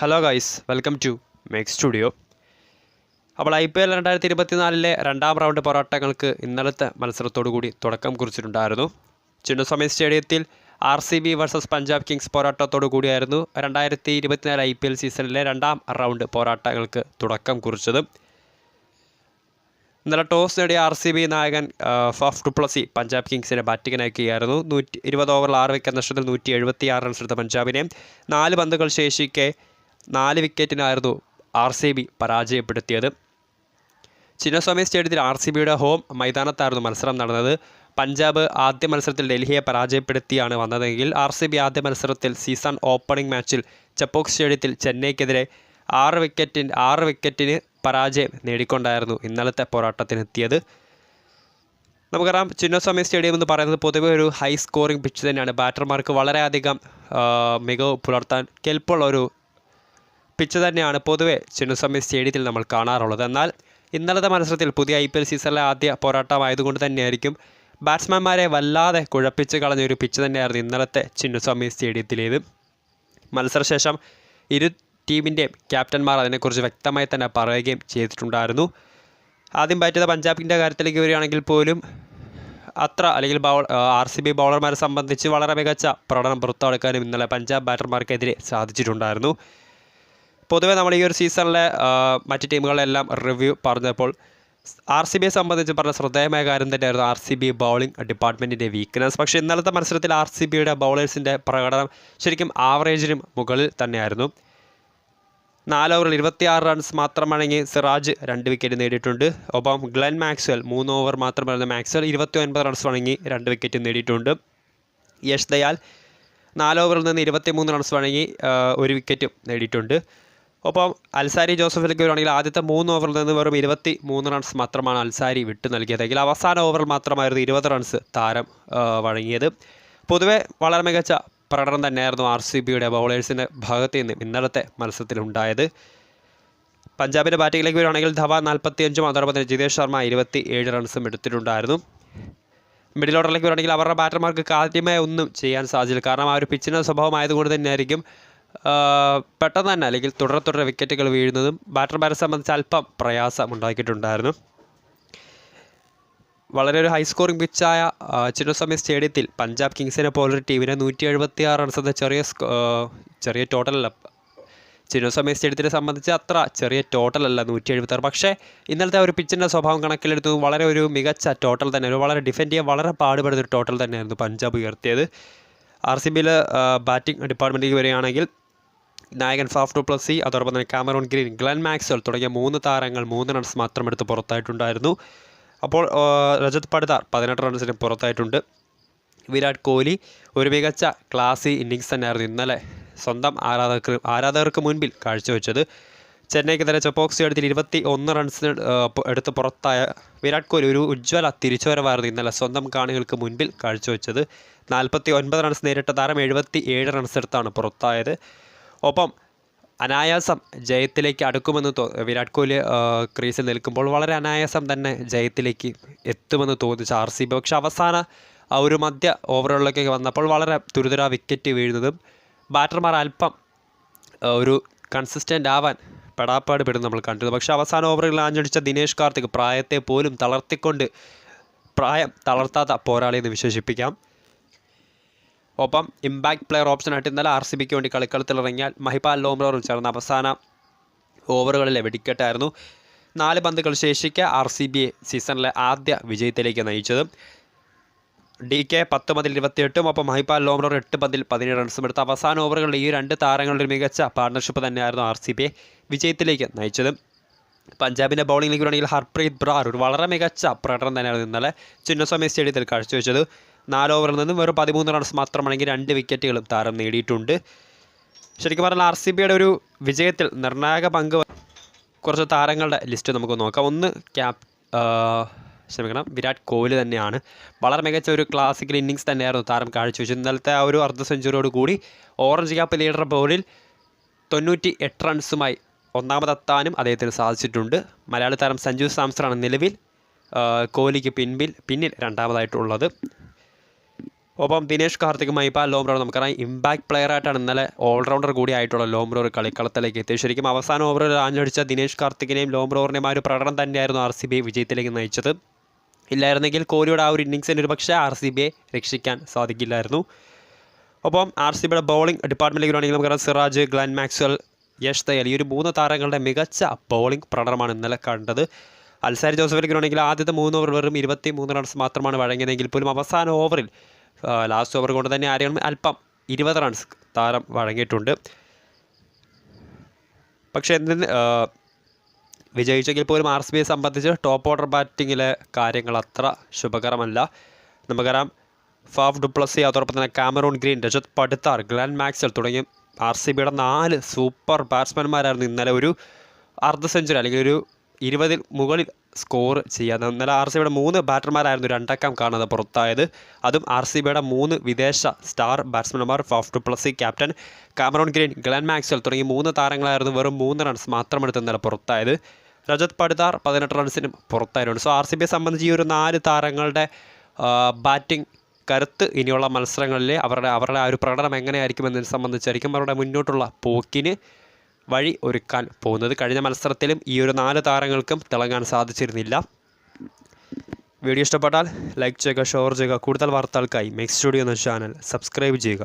Hello guys welcome to make studio അപ്പോൾ I P L രണ്ടായിരത്തി ഇരുപത്തിനാലിലെ രണ്ടാം റൗണ്ട് പോരാട്ടങ്ങൾക്ക് ഇന്നലത്തെ മത്സരത്തോടു കൂടി തുടക്കം കുറിച്ചിട്ടുണ്ടായിരുന്നു. ചിന്നസ്വാമി സ്റ്റേഡിയത്തിൽ R C B versus Punjab kings പോരാട്ടത്തോടു കൂടിയായിരുന്നു രണ്ടായിരത്തി ഇരുപത്തിനാല് ഐ പി എൽ സീസണിലെ രണ്ടാം റൗണ്ട് പോരാട്ടങ്ങൾക്ക് തുടക്കം കുറിച്ചത്. ഇന്നലെ ടോസ് നേടിയ ആർ സി ബി നായകൻ ഫഫ് ഡുപ്ലസി പഞ്ചാബ് കിങ്സിനെ ബാറ്റിങ്ങിനയക്കുകയായിരുന്നു നൂറ്റി ഇരുപത് ഓവറിൽ ആറ് വിക്കറ്റ് നഷ്ടത്തിൽ നൂറ്റി എഴുപത്തി ആറ് റൺസ് എടുത്ത പഞ്ചാബിനെ നാല് പന്തുകൾ ശേഷിക്കെ നാല് വിക്കറ്റിനായിരുന്നു ആർ സി ബി പരാജയപ്പെടുത്തിയത്. ചിന്നസ്വാമി സ്റ്റേഡിയത്തിൽ ആർ സി ബിയുടെ ഹോം മൈതാനത്തായിരുന്നു മത്സരം നടന്നത്. പഞ്ചാബ് ആദ്യ മത്സരത്തിൽ ഡൽഹിയെ പരാജയപ്പെടുത്തിയാണ് വന്നതെങ്കിൽ ആർ സി ബി ആദ്യ മത്സരത്തിൽ സീസൺ ഓപ്പണിംഗ് മാച്ചിൽ ചപ്പോക് സ്റ്റേഡിയത്തിൽ ചെന്നൈക്കെതിരെ ആറ് വിക്കറ്റിന് ആറ് വിക്കറ്റിന് പരാജയം നേടിക്കൊണ്ടായിരുന്നു ഇന്നലത്തെ പോരാട്ടത്തിനെത്തിയത്. നമുക്കറിയാം ചിന്നസ്വാമി സ്റ്റേഡിയം എന്ന് പറയുന്നത് പൊതുവെ ഒരു ഹൈ സ്കോറിംഗ് പിച്ച് തന്നെയാണ്. ബാറ്റർമാർക്ക് വളരെയധികം മികവ് പുലർത്താൻ കെൽപ്പുള്ള ഒരു പിച്ച് തന്നെയാണ് പൊതുവെ ചിന്നുസ്വാമി സ്റ്റേഡിയത്തിൽ നമ്മൾ കാണാറുള്ളത്. എന്നാൽ ഇന്നലത്തെ മത്സരത്തിൽ പുതിയ ഐ പി എൽ സീസണിലെ ആദ്യ പോരാട്ടമായതുകൊണ്ട് തന്നെയായിരിക്കും ബാറ്റ്സ്മാൻമാരെ വല്ലാതെ കുഴപ്പിച്ച് കളഞ്ഞൊരു പിച്ച് തന്നെയായിരുന്നു ഇന്നലത്തെ ചിന്നുസ്വാമി സ്റ്റേഡിയത്തിലേത്. മത്സരശേഷം ഇരു ടീമിന്റെയും ക്യാപ്റ്റന്മാർ അതിനെക്കുറിച്ച് വ്യക്തമായി തന്നെ പറയുകയും ചെയ്തിട്ടുണ്ടായിരുന്നു. ആദ്യം ബാറ്റ് ചെയ്ത പഞ്ചാബിന്റെ കാര്യത്തിലേക്ക് വരികയാണെങ്കിൽ പോലും അത്ര അല്ലെങ്കിൽ ബൗൾ ആർ സി ബി ബൗളർമാരെ സംബന്ധിച്ച് വളരെ മികച്ച പ്രകടനം പുറത്തെടുക്കാനും ഇന്നലെ പഞ്ചാബ് ബാറ്റർമാർക്കെതിരെ സാധിച്ചിട്ടുണ്ടായിരുന്നു. പൊതുവെ നമ്മൾ ഈ ഒരു സീസണിലെ മറ്റ് ടീമുകളെല്ലാം റിവ്യൂ പറഞ്ഞപ്പോൾ ആർ സി ബിയെ സംബന്ധിച്ച് പറഞ്ഞ ശ്രദ്ധേയമായ കാര്യം തന്നെയായിരുന്നു ആർ സി ബി ബൗളിംഗ് ഡിപ്പാർട്ട്മെന്റിന്റെ വീക്ക്നെസ് പക്ഷേ ഇന്നലത്തെ മത്സരത്തിൽ ആർ സി ബിയുടെ ബൗളേഴ്സിന്റെ പ്രകടനം ശരിക്കും ആവറേജിനും മുകളിൽ തന്നെയായിരുന്നു. നാല് ഓവറിൽ ഇരുപത്തിയാറ് റൺസ് മാത്രമാണെങ്കിൽ സിറാജ് രണ്ട് വിക്കറ്റ് നേടിയിട്ടുണ്ട്. ഒപ്പം ഗ്ലെൻ മാക്സ്വൽ മൂന്ന് ഓവർ മാത്രമായിരുന്ന മാക്സ്വൽ ഇരുപത്തി ഒൻപത് റൺസ് വഴങ്ങി രണ്ട് വിക്കറ്റ് നേടിയിട്ടുണ്ട്. യശ് ദയാൽ നാല് ഓവറിൽ നിന്ന് ഇരുപത്തിമൂന്ന് റൺസ് വഴങ്ങി ഒരു വിക്കറ്റും നേടിയിട്ടുണ്ട്. ഒപ്പം അൽസാരി ജോസഫിലേക്ക് വരുവാണെങ്കിൽ ആദ്യത്തെ മൂന്ന് ഓവറിൽ നിന്ന് വെറും ഇരുപത്തി മൂന്ന് റൺസ് മാത്രമാണ് അൽസാരി വിട്ടു നൽകിയതെങ്കിൽ അവസാന ഓവറിൽ മാത്രമായിരുന്നു ഇരുപത് റൺസ് താരം വഴങ്ങിയത്. പൊതുവെ വളരെ മികച്ച പ്രകടനം തന്നെയായിരുന്നു ആർ സി ബിയുടെ ബൗളേഴ്സിന്റെ ഭാഗത്ത് നിന്ന് ഇന്നലത്തെ മത്സരത്തിലുണ്ടായത് പഞ്ചാബിന്റെ ബാറ്റിങ്ങിലേക്ക് വരുവാണെങ്കിൽ ധവാൻ നാൽപ്പത്തി അഞ്ചും അതോടൊപ്പം ജിതേഷ് ശർമ്മ ഇരുപത്തി ഏഴ് റൺസും എടുത്തിട്ടുണ്ടായിരുന്നു. മിഡിൽ ഓർഡറിലേക്ക് വരുവാണെങ്കിൽ അവരുടെ ബാറ്റർമാർക്ക് കാര്യമായ ഒന്നും ചെയ്യാൻ സാധിച്ചില്ല. കാരണം ആ ഒരു പിച്ചിന്റെ സ്വഭാവമായതുകൊണ്ട് തന്നെയായിരിക്കും പെട്ടെന്ന് തന്നെ അല്ലെങ്കിൽ തുടരെ തുടരെ വിക്കറ്റുകൾ വീഴുന്നതും ബാറ്റർമാരെ സംബന്ധിച്ച് അല്പം പ്രയാസം ഉണ്ടാക്കിയിട്ടുണ്ടായിരുന്നു. വളരെ ഒരു ഹൈ സ്കോറിംഗ് പിച്ചായ ചിന്നസ്വാമി സ്റ്റേഡിയത്തിൽ പഞ്ചാബ് കിങ്സിനെ പോലൊരു ടീമിനെ നൂറ്റി എഴുപത്തി ആറ് റൺസ് എന്ന ചെറിയ ചെറിയ ടോട്ടലല്ല ചിന്നസ്വാമി സ്റ്റേഡിയത്തിനെ സംബന്ധിച്ച് അത്ര ചെറിയ ടോട്ടലല്ല നൂറ്റി എഴുപത്തി ആറ് പക്ഷേ ഇന്നലത്തെ ഒരു പിച്ചിന്റെ സ്വഭാവം കണക്കിലെടുത്ത് വളരെ ഒരു മികച്ച ടോട്ടൽ തന്നെ ഒരു വളരെ ഡിഫെൻഡ് ചെയ്യാൻ വളരെ പാടുപെടുന്ന ഒരു ടോട്ടൽ തന്നെയായിരുന്നു പഞ്ചാബ് ഉയർത്തിയത്. ആർ സി ബിയിൽ ബാറ്റിംഗ് ഡിപ്പാർട്ട്മെന്റിലേക്ക് വരികയാണെങ്കിൽ നായകൻ ഫാഫ് പ്ലസി അതോടൊപ്പം തന്നെ കാമറോൺ ഗ്രീൻ ഗ്ലൻ മാക്സ്വൽ തുടങ്ങിയ മൂന്ന് താരങ്ങൾ മൂന്ന് റൺസ് മാത്രം എടുത്ത് പുറത്തായിട്ടുണ്ടായിരുന്നു. അപ്പോൾ രജത് പടിതാർ പതിനെട്ട് റൺസിന് പുറത്തായിട്ടുണ്ട്. വിരാട് കോഹ്ലി ഒരു മികച്ച ക്ലാസി ഇന്നിങ്സ് തന്നെയായിരുന്നു ഇന്നലെ സ്വന്തം ആരാധകർക്ക് ആരാധകർക്ക് മുൻപിൽ കാഴ്ചവെച്ചത്. ചെന്നൈക്കെതിരെ ചെപ്പോക്സി എടുത്തിൽ ഇരുപത്തി ഒന്ന് റൺസിന് എടുത്ത് പുറത്തായ വിരാട് കോഹ്ലി ഒരു ഉജ്ജ്വല തിരിച്ചുവരവായിരുന്നു ഇന്നലെ സ്വന്തം കാണികൾക്ക് മുൻപിൽ കാഴ്ചവെച്ചത്. നാൽപ്പത്തി ഒൻപത് റൺസ് നേരിട്ട താരം എഴുപത്തി ഏഴ് റൺസ് എടുത്താണ് പുറത്തായത്. ഒപ്പം അനായാസം ജയത്തിലേക്ക് അടുക്കുമെന്ന് തോ വിരാട് കോഹ്ലി ക്രീസിൽ നിൽക്കുമ്പോൾ വളരെ അനായാസം തന്നെ ജയത്തിലേക്ക് എത്തുമെന്ന് തോന്നിച്ചു ആർ സി ബി. പക്ഷെ അവസാന ഒരു മധ്യ ഓവറുകളിലേക്കൊക്കെ വന്നപ്പോൾ വളരെ തുരിതുര വിക്കറ്റ് വീഴുന്നതും ബാറ്റർമാർ അല്പം ഒരു കൺസിസ്റ്റന്റ് ആവാൻ പെടാപ്പാട് പെടും നമ്മൾ കണ്ടത് പക്ഷേ അവസാന ഓവറുകളിൽ ആഞ്ഞടിച്ച ദിനേഷ് കാർത്തിക് പ്രായത്തെ പോലും തളർത്തിക്കൊണ്ട് പ്രായം തളർത്താത്ത പോരാളി എന്ന് വിശേഷിപ്പിക്കാം. ഒപ്പം ഇമ്പാക്ട് പ്ലെയർ ഓപ്ഷനായിട്ട് ഇന്നലെ ആർ സി ബിക്ക് വേണ്ടി കളിക്കളത്തിലിറങ്ങിയാൽ മഹിപാൽ ലോംറോറും ചേർന്ന അവസാന ഓവറുകളിലെ വെടിക്കെട്ടായിരുന്നു. നാല് പന്തുകൾ ശേഷിക്കെ ആർ സി ബിയെ സീസണിലെ ആദ്യ വിജയത്തിലേക്ക് നയിച്ചത്. ഡി കെ പത്ത് പതിൽ ഇരുപത്തിയെട്ടും ഒപ്പം മഹിപാൽ ലോംറോർ എട്ട് പതിൽ പതിനേഴ് റൺസും എടുത്ത അവസാന ഓവറുകളിൽ ഈ രണ്ട് താരങ്ങളുടെ മികച്ച പാർട്ണർഷിപ്പ് തന്നെയായിരുന്നു ആർ സി ബിയെ വിജയത്തിലേക്ക് നയിച്ചത്. പഞ്ചാബിന്റെ ബൗളിംഗിലേക്ക് വേണമെങ്കിൽ ഹർപ്രീത് ബ്രാർ ഒരു വളരെ മികച്ച പ്രകടനം തന്നെയാണ് ഇന്നലെ ചിന്നസ്വാമി സ്റ്റേഡിയത്തിൽ കാഴ്ചവെച്ചത്. നാല് ഓവറിൽ നിന്നും വെറും പതിമൂന്ന് റൺസ് മാത്രമാണെങ്കിൽ രണ്ട് വിക്കറ്റുകളും താരം നേടിയിട്ടുണ്ട്. ശരിക്കും പറഞ്ഞാൽ ആർ സി ബിയുടെ ഒരു വിജയത്തിൽ നിർണായക പങ്ക് കുറച്ച് താരങ്ങളുടെ ലിസ്റ്റ് നമുക്ക് നോക്കാം. ഒന്ന് ക്യാപ് ക്ഷമിക്കണം വിരാട് കോഹ്ലി തന്നെയാണ്. വളരെ മികച്ച ഒരു ക്ലാസിക്കൽ ഇന്നിങ്സ് തന്നെയായിരുന്നു താരം കാഴ്ചവെച്ചു ഇന്നലത്തെ ആ ഒരു അർദ്ധ സെഞ്ചുറിയോട് കൂടി ഓറഞ്ച് ക്യാപ്പ് ലീഡർ ബോളിൽ തൊണ്ണൂറ്റി എട്ട് റൺസുമായി ഒന്നാമതെത്താനും അദ്ദേഹത്തിന് സാധിച്ചിട്ടുണ്ട്. മലയാളി താരം സഞ്ജു സാംസറാണ് നിലവിൽ കോഹ്ലിക്ക് പിൻപിൽ പിന്നിൽ രണ്ടാമതായിട്ടുള്ളത്. ഒപ്പം ദിനേഷ് കാർത്തിക് മൈപ്പാൽ ലോംബ്രോ നമുക്കറിയാം. ഇമ്പാക്ട് പ്ലെയർ ആയിട്ടാണ് ഇന്നലെ ഓൾറൗണ്ടർ കൂടി ആയിട്ടുള്ള ലോംബ്രോർ കളിക്കളത്തിലേക്ക് എത്തി. ശരിക്കും അവസാന ഓവറിൽ ആഞ്ഞടിച്ച ദിനേഷ് കാർത്തികിനെയും ലോംബ്രോറിനെയും ആ ഒരു പ്രകടനം തന്നെയായിരുന്നു ആർ സി ബി വിജയത്തിലേക്ക് നയിച്ചത്. ഇല്ലായിരുന്നെങ്കിൽ കോഹ്ലിയുടെ ആ ഒരു ഇന്നിങ്സിന് ഒരു പക്ഷേ ആർ സി ബിയെ രക്ഷിക്കാൻ സാധിക്കില്ലായിരുന്നു. ഒപ്പം ആർ സി ബിയുടെ ബൗളിംഗ് ഡിപ്പാർട്ട്മെന്റിലേക്ക് വേണമെങ്കിൽ നമുക്കറിയാം സിറാജ് ഗ്ലാൻ മാക്സ്വൽ യഷ് തയൽ ഈ ഒരു മൂന്ന് താരങ്ങളുടെ മികച്ച ബൗളിംഗ് പ്രകടനമാണ് ഇന്നലെ കണ്ടത്. അൽസാരി ജോസഫിലേക്ക് വേണമെങ്കിൽ ആദ്യത്തെ മൂന്ന് ഓവർ വെറും ഇരുപത്തി മൂന്ന് റൺസ് മാത്രമാണ് വഴങ്ങിയതെങ്കിൽ പോലും അവസാന ഓവറിൽ ലാസ്റ്റ് ഓവർ കൊണ്ട് തന്നെ ആരെയും അല്പം ഇരുപത് റൺസ് താരം വഴങ്ങിയിട്ടുണ്ട്. പക്ഷേ എന്തിന് ആ, വിജയിച്ചെങ്കിൽ പോലും ആർ സി ബിയെ സംബന്ധിച്ച് ടോപ്പ് ഓർഡർ ബാറ്റിങ്ങിലെ കാര്യങ്ങൾ അത്ര ശുഭകരമല്ല. നമുക്കറിയാം ഫാഫ് ഡുപ്ലസി അതോടൊപ്പം തന്നെ Cameron Green Rajat Patidar Glenn Maxwell തുടങ്ങിയ ആർ സി ബിയുടെ നാല് സൂപ്പർ ബാറ്റ്സ്മാൻമാരായിരുന്നു ഇന്നലെ ഒരു അർദ്ധ സെഞ്ചുറി അല്ലെങ്കിൽ ഒരു ഇരുപതിൽ മുകളിൽ സ്കോർ ചെയ്യാതെ ഇന്നലെ ആർ സി ബിയുടെ മൂന്ന് ബാറ്റർമാരായിരുന്നു രണ്ടക്കം കാണാതെ പുറത്തായത്. അതും ആർ സി ബിയുടെ മൂന്ന് വിദേശ star ബാറ്റ്സ്മാൻമാർ Faf du Plessis captain Cameron Green Glenn Maxwell തുടങ്ങി മൂന്ന് താരങ്ങളായിരുന്നു വെറും മൂന്ന് റൺസ് മാത്രമെടുത്ത് ഇന്നലെ പുറത്തായത്. രജത് പടുതാർ പതിനെട്ട് റൺസിനും പുറത്തായിരുന്നു സോ ആർ സി ബിയെ സംബന്ധിച്ച് ഈ ഒരു നാല് താരങ്ങളുടെ ബാറ്റിംഗ് കരുത്ത് ഇനിയുള്ള മത്സരങ്ങളിൽ അവരുടെ അവരുടെ ആ ഒരു പ്രകടനം എങ്ങനെയായിരിക്കും എന്നതിനെ സംബന്ധിച്ചായിരിക്കും അവരുടെ മുന്നോട്ടുള്ള പോക്കിന് വഴി ഒരുക്കാൻ പോകുന്നത്. കഴിഞ്ഞ മത്സരത്തിലും ഈ ഒരു നാല് താരങ്ങൾക്കും തിളങ്ങാൻ സാധിച്ചിരുന്നില്ല. വീഡിയോ ഇഷ്ടപ്പെട്ടാൽ ലൈക്ക് ചെയ്യുക ഷെയർ ചെയ്യുക. കൂടുതൽ വാർത്തകൾക്കായി മെക്സ് സ്റ്റുഡിയോ എന്ന ചാനൽ സബ്സ്ക്രൈബ് ചെയ്യുക.